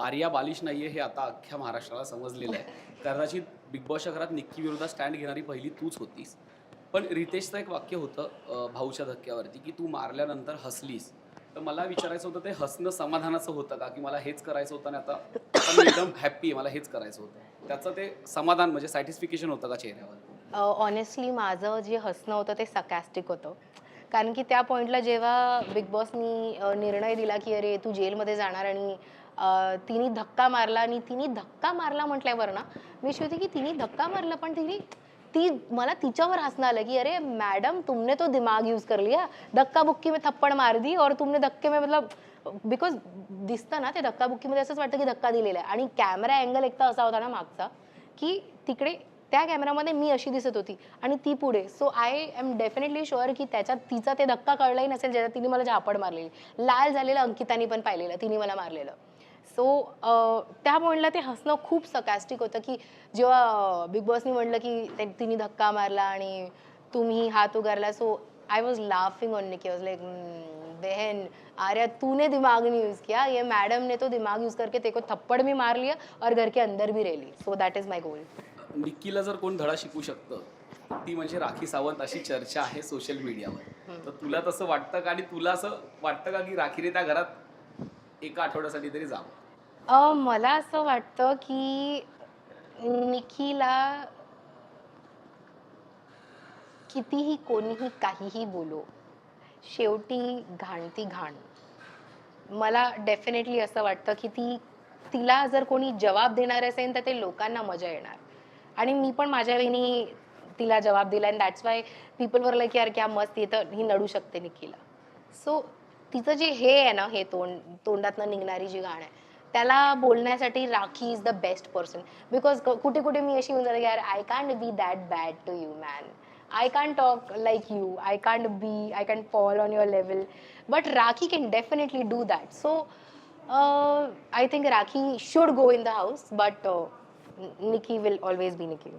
आर्या बालिश नाहीये हे आता अख्ख्या महाराष्ट्राला समजलेलं आहे. कदाचित बिग बॉसच्या घरात निक्की विरोधात स्टँड घेणारी पहिली तूच होतीस. पण रितेशचं एक वाक्य होतं भाऊच्या धक्क्यावरती की तू मारल्यानंतर हसलीस. तर मला विचारायचं होतं ते हसणं समाधानाचं होतं का? की मला हेच करायचं होतं आणि आता एकदम हॅप्पी आहे मला हेच करायचं होतं. त्याचं ते समाधान म्हणजे सॅटिस्फिकेशन होतं का चेहऱ्यावर? ऑनेस्टली माझं जे हसणं होतं ते सकास्टिक होतं. कारण की त्या पॉईंटला जेव्हा बिग बॉसनी निर्णय दिला की अरे तू जेलमध्ये जाणार आणि तिने धक्का मारला आणि तिने धक्का मारला म्हटल्यावर ना मी अशी होती की तिने धक्का मारला पण तिने ती मला तिच्यावर हसणं आलं की अरे मॅडम तुमने तो दिमाग यूज कर लिया. धक्का बुक्की में थप्पड मार दी और तुमने धक्के में मतलब बिकॉज दिसतं ना ते धक्काबुक्कीमध्ये असंच वाटतं की धक्का दिलेला आहे. आणि कॅमेरा अँगल एक तर असा होता ना मागचा की तिकडे त्या कॅमेरामध्ये मी अशी दिसत होती आणि ती पुढे. So I am definitely sure की त्याच्यात तिचा ते धक्का कळलाही नसेल ज्याच्यात तिने मला झापड मारलेली. लाल झालेलं अंकितानी पण पाहिलेलं तिने मला मारलेलं. सो त्या पॉईंटला ते हसणं खूप सकास्टिक होतं की जेव्हा बिग बॉसनी म्हटलं की तिने धक्का मारला आणि तुम्ही हात उगारला. So I was laughing on Nikki was like बहन आर्या तूने दिमाग नहीं यूज किया. ये मैडम ने तो दिमाग यूज करके तेको थप्पड़ भी मार लिया और घर के अंदर भी रह ली. सो दैट इज माई गोल निक्कीला जर कोण धडा शिकू शकतं ती म्हणजे राखी सावंत अशी चर्चा आहे सोशल मीडियावर तर तुला तसं वाटतं का? आणि तुला असं वाटतं का की राखीने त्या घरात एका आठवड्यासाठी तरी जावं? अ, मला असं वाटतं की निखीला कितीही कोणीही काहीही बोलो शेवटी घाण ती घाण. मला डेफिनेटली असं वाटतं की ती तिला जर कोणी जवाब देणार असेल तर ते लोकांना मजा येणार. आणि मी पण माझ्या वेळी तिला जवाब दिला and that's why people were like यार क्या मस्त येतं ही नडू शकते निखीला सो तिचं जे हे आहे ना हे तोंड तोंडातनं निघणारी जी गाणं आहे त्याला बोलण्यासाठी Rakhi is the best person because कुठे कुठे मी अशी होऊन जाते यार I can't be that bad to you man I can't talk like you I can't be I can fall on your level but Rakhi can definitely do that so I think Rakhi should go in the house but Nikki will always be Nikki